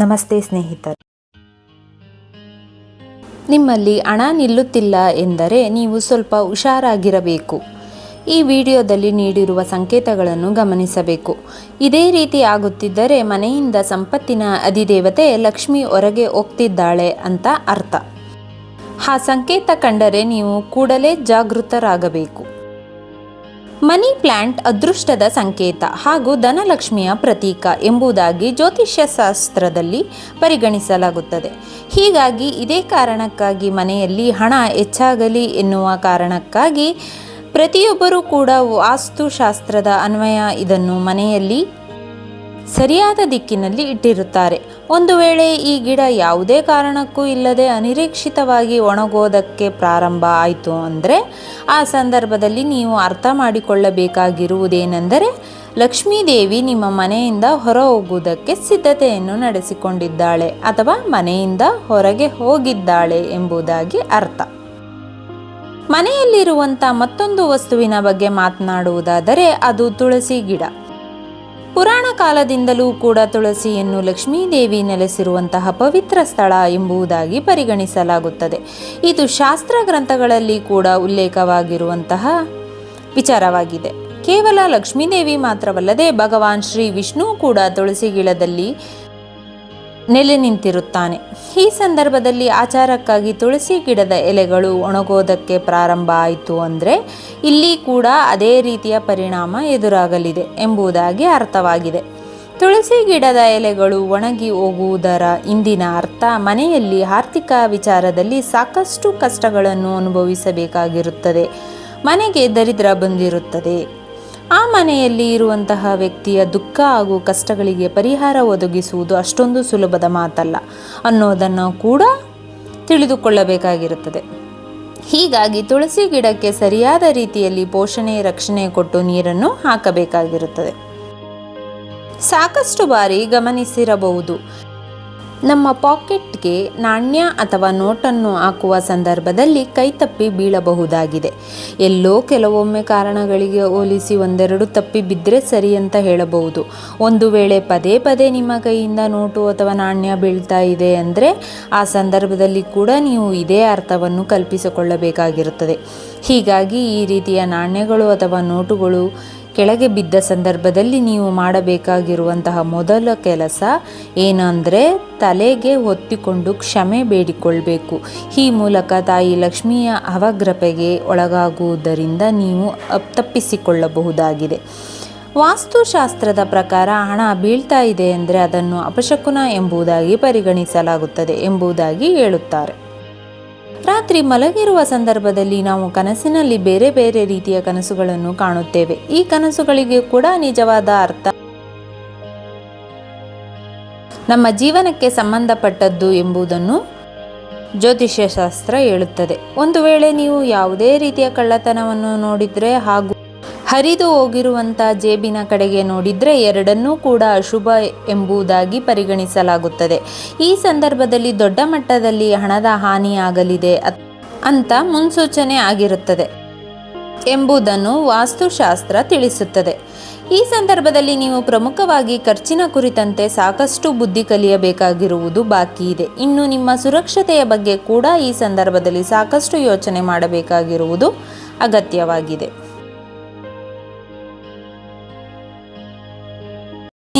ನಮಸ್ತೆ ಸ್ನೇಹಿತರು. ನಿಮ್ಮಲ್ಲಿ ಹಣ ನಿಲ್ಲುತ್ತಿಲ್ಲ ಎಂದರೆ ನೀವು ಸ್ವಲ್ಪ ಹುಷಾರಾಗಿರಬೇಕು. ಈ ವಿಡಿಯೋದಲ್ಲಿ ನೀಡಿರುವ ಸಂಕೇತಗಳನ್ನು ಗಮನಿಸಬೇಕು. ಇದೇ ರೀತಿ ಆಗುತ್ತಿದ್ದರೆ ಮನೆಯಿಂದ ಸಂಪತ್ತಿನ ಅಧಿದೇವತೆ ಲಕ್ಷ್ಮಿ ಹೊರಗೆ ಹೋಗ್ತಿದ್ದಾಳೆ ಅಂತ ಅರ್ಥ. ಆ ಸಂಕೇತ ಕಂಡರೆ ನೀವು ಕೂಡಲೇ ಜಾಗೃತರಾಗಬೇಕು. ಮನಿ ಪ್ಲಾಂಟ್ ಅದೃಷ್ಟದ ಸಂಕೇತ ಹಾಗೂ ಧನಲಕ್ಷ್ಮಿಯ ಪ್ರತೀಕ ಎಂಬುದಾಗಿ ಜ್ಯೋತಿಷ್ಯಶಾಸ್ತ್ರದಲ್ಲಿ ಪರಿಗಣಿಸಲಾಗುತ್ತದೆ. ಹೀಗಾಗಿ ಇದೇ ಕಾರಣಕ್ಕಾಗಿ ಮನೆಯಲ್ಲಿ ಹಣ ಹೆಚ್ಚಾಗಲಿ ಎನ್ನುವ ಕಾರಣಕ್ಕಾಗಿ ಪ್ರತಿಯೊಬ್ಬರೂ ಕೂಡ ವಾಸ್ತುಶಾಸ್ತ್ರದ ಅನ್ವಯ ಇದನ್ನು ಮನೆಯಲ್ಲಿ ಸರಿಯಾದ ದಿಕ್ಕಿನಲ್ಲಿ ಇಟ್ಟಿರುತ್ತಾರೆ. ಒಂದು ವೇಳೆ ಈ ಗಿಡ ಯಾವುದೇ ಕಾರಣಕ್ಕೂ ಇಲ್ಲದೆ ಅನಿರೀಕ್ಷಿತವಾಗಿ ಒಣಗೋದಕ್ಕೆ ಪ್ರಾರಂಭ ಆಯಿತು ಅಂದರೆ, ಆ ಸಂದರ್ಭದಲ್ಲಿ ನೀವು ಅರ್ಥ ಮಾಡಿಕೊಳ್ಳಬೇಕಾಗಿರುವುದೇನೆಂದರೆ, ಲಕ್ಷ್ಮೀದೇವಿ ನಿಮ್ಮ ಮನೆಯಿಂದ ಹೊರ ಹೋಗುವುದಕ್ಕೆ ಸಿದ್ಧತೆಯನ್ನು ನಡೆಸಿಕೊಂಡಿದ್ದಾಳೆ ಅಥವಾ ಮನೆಯಿಂದ ಹೊರಗೆ ಹೋಗಿದ್ದಾಳೆ ಎಂಬುದಾಗಿ ಅರ್ಥ. ಮನೆಯಲ್ಲಿರುವಂಥ ಮತ್ತೊಂದು ವಸ್ತುವಿನ ಬಗ್ಗೆ ಮಾತನಾಡುವುದಾದರೆ ಅದು ತುಳಸಿ ಗಿಡ. ಪುರಾಣ ಕಾಲದಿಂದಲೂ ಕೂಡ ತುಳಸಿಯನ್ನು ಲಕ್ಷ್ಮೀದೇವಿ ನೆಲೆಸಿರುವಂತಹ ಪವಿತ್ರ ಸ್ಥಳ ಎಂಬುದಾಗಿ ಪರಿಗಣಿಸಲಾಗುತ್ತದೆ. ಇದು ಶಾಸ್ತ್ರ ಗ್ರಂಥಗಳಲ್ಲಿ ಕೂಡ ಉಲ್ಲೇಖವಾಗಿರುವಂತಹ ವಿಚಾರವಾಗಿದೆ. ಕೇವಲ ಲಕ್ಷ್ಮೀದೇವಿ ಮಾತ್ರವಲ್ಲದೆ ಭಗವಾನ್ ಶ್ರೀ ವಿಷ್ಣು ಕೂಡ ತುಳಸಿ ಗಿಡದಲ್ಲಿ ನೆಲೆ ನಿಂತಿರುತ್ತಾನೆ. ಈ ಸಂದರ್ಭದಲ್ಲಿ ಆಚಾರಕ್ಕಾಗಿ ತುಳಸಿ ಗಿಡದ ಎಲೆಗಳು ಒಣಗೋದಕ್ಕೆ ಪ್ರಾರಂಭ ಆಯಿತು ಅಂದರೆ ಇಲ್ಲಿ ಕೂಡ ಅದೇ ರೀತಿಯ ಪರಿಣಾಮ ಎದುರಾಗಲಿದೆ ಎಂಬುದಾಗಿ ಅರ್ಥವಾಗಿದೆ. ತುಳಸಿ ಗಿಡದ ಎಲೆಗಳು ಒಣಗಿ ಹೋಗುವುದರ ಇಂದಿನ ಅರ್ಥ ಮನೆಯಲ್ಲಿ ಆರ್ಥಿಕ ವಿಚಾರದಲ್ಲಿ ಸಾಕಷ್ಟು ಕಷ್ಟಗಳನ್ನು ಅನುಭವಿಸಬೇಕಾಗಿರುತ್ತದೆ. ಮನೆಗೆ ದರಿದ್ರ ಬಂದಿರುತ್ತದೆ. ಆ ಮನೆಯಲ್ಲಿ ಇರುವಂತಹ ವ್ಯಕ್ತಿಯ ದುಃಖ ಹಾಗೂ ಕಷ್ಟಗಳಿಗೆ ಪರಿಹಾರ ಒದಗಿಸುವುದು ಅಷ್ಟೊಂದು ಸುಲಭದ ಮಾತಲ್ಲ ಅನ್ನೋದನ್ನು ಕೂಡ ತಿಳಿದುಕೊಳ್ಳಬೇಕಾಗಿರುತ್ತದೆ. ಹೀಗಾಗಿ ತುಳಸಿ ಗಿಡಕ್ಕೆ ಸರಿಯಾದ ರೀತಿಯಲ್ಲಿ ಪೋಷಣೆ, ರಕ್ಷಣೆ ಕೊಟ್ಟು ನೀರನ್ನು ಹಾಕಬೇಕಾಗಿರುತ್ತದೆ. ಸಾಕಷ್ಟು ಬಾರಿ ಗಮನಿಸಿರಬಹುದು. ನಮ್ಮ ಪಾಕೆಟ್ಗೆ ನಾಣ್ಯ ಅಥವಾ ನೋಟನ್ನು ಹಾಕುವ ಸಂದರ್ಭದಲ್ಲಿ ಕೈತಪ್ಪಿ ಬೀಳಬಹುದಾಗಿದೆ. ಎಲ್ಲೋ ಕೆಲವೊಮ್ಮೆ ಕಾರಣಗಳಿಗೆ ಹೋಲಿಸಿ ಒಂದೆರಡು ತಪ್ಪಿ ಬಿದ್ದರೆ ಸರಿ ಅಂತ ಹೇಳಬಹುದು. ಒಂದು ವೇಳೆ ಪದೇ ಪದೇ ನಿಮ್ಮ ಕೈಯಿಂದ ನೋಟು ಅಥವಾ ನಾಣ್ಯ ಬೀಳ್ತಾ ಇದೆ ಅಂದರೆ ಆ ಸಂದರ್ಭದಲ್ಲಿ ಕೂಡ ನೀವು ಇದೇ ಅರ್ಥವನ್ನು ಕಲ್ಪಿಸಿಕೊಳ್ಳಬೇಕಾಗಿರುತ್ತದೆ. ಹೀಗಾಗಿ ಈ ರೀತಿಯ ನಾಣ್ಯಗಳು ಅಥವಾ ನೋಟುಗಳು ಕೆಳಗೆ ಬಿದ್ದ ಸಂದರ್ಭದಲ್ಲಿ ನೀವು ಮಾಡಬೇಕಾಗಿರುವಂತಹ ಮೊದಲ ಕೆಲಸ ಏನಂದರೆ ತಲೆಗೆ ಹೊತ್ತಿಕೊಂಡು ಕ್ಷಮೆ ಬೇಡಿಕೊಳ್ಬೇಕು. ಈ ಮೂಲಕ ತಾಯಿ ಲಕ್ಷ್ಮಿಯ ಅವಗ್ರಪೆಗೆ ಒಳಗಾಗುವುದರಿಂದ ನೀವು ತಪ್ಪಿಸಿಕೊಳ್ಳಬಹುದಾಗಿದೆ. ವಾಸ್ತುಶಾಸ್ತ್ರದ ಪ್ರಕಾರ ಹಣ ಬೀಳ್ತಾ ಇದೆ ಅಂದರೆ ಅದನ್ನು ಅಪಶಕುನ ಎಂಬುದಾಗಿ ಪರಿಗಣಿಸಲಾಗುತ್ತದೆ ಎಂಬುದಾಗಿ ಹೇಳುತ್ತಾರೆ. ರಾತ್ರಿ ಮಲಗಿರುವ ಸಂದರ್ಭದಲ್ಲಿ ನಾವು ಕನಸಿನಲ್ಲಿ ಬೇರೆ ಬೇರೆ ರೀತಿಯ ಕನಸುಗಳನ್ನು ಕಾಣುತ್ತೇವೆ. ಈ ಕನಸುಗಳಿಗೆ ಕೂಡ ನಿಜವಾದ ಅರ್ಥ. ನಮ್ಮ ಜೀವನಕ್ಕೆ ಸಂಬಂಧಪಟ್ಟದ್ದು ಎಂಬುದನ್ನು ಜ್ಯೋತಿಷ್ಯ ಶಾಸ್ತ್ರ ಹೇಳುತ್ತದೆ. ಒಂದು ವೇಳೆ ನೀವು ಯಾವುದೇ ರೀತಿಯ ಕಳ್ಳತನವನ್ನು ನೋಡಿದರೆ ಹಾಗೂ ಹರಿದು ಹೋಗಿರುವಂಥ ಜೇಬಿನ ಕಡೆಗೆ ನೋಡಿದರೆ ಎರಡನ್ನೂ ಕೂಡ ಅಶುಭ ಎಂಬುದಾಗಿ ಪರಿಗಣಿಸಲಾಗುತ್ತದೆ. ಈ ಸಂದರ್ಭದಲ್ಲಿ ದೊಡ್ಡ ಮಟ್ಟದಲ್ಲಿ ಹಣದ ಹಾನಿಯಾಗಲಿದೆ ಅಂತ ಮುನ್ಸೂಚನೆ ಆಗಿರುತ್ತದೆ ಎಂಬುದನ್ನು ವಾಸ್ತುಶಾಸ್ತ್ರ ತಿಳಿಸುತ್ತದೆ. ಈ ಸಂದರ್ಭದಲ್ಲಿ ನೀವು ಪ್ರಮುಖವಾಗಿ ಖರ್ಚಿನ ಕುರಿತಂತೆ ಸಾಕಷ್ಟು ಬುದ್ಧಿ ಕಲಿಯಬೇಕಾಗಿರುವುದು ಬಾಕಿ ಇದೆ. ಇನ್ನು ನಿಮ್ಮ ಸುರಕ್ಷತೆಯ ಬಗ್ಗೆ ಕೂಡ ಈ ಸಂದರ್ಭದಲ್ಲಿ ಸಾಕಷ್ಟು ಯೋಚನೆ ಮಾಡಬೇಕಾಗಿರುವುದು ಅಗತ್ಯವಾಗಿದೆ.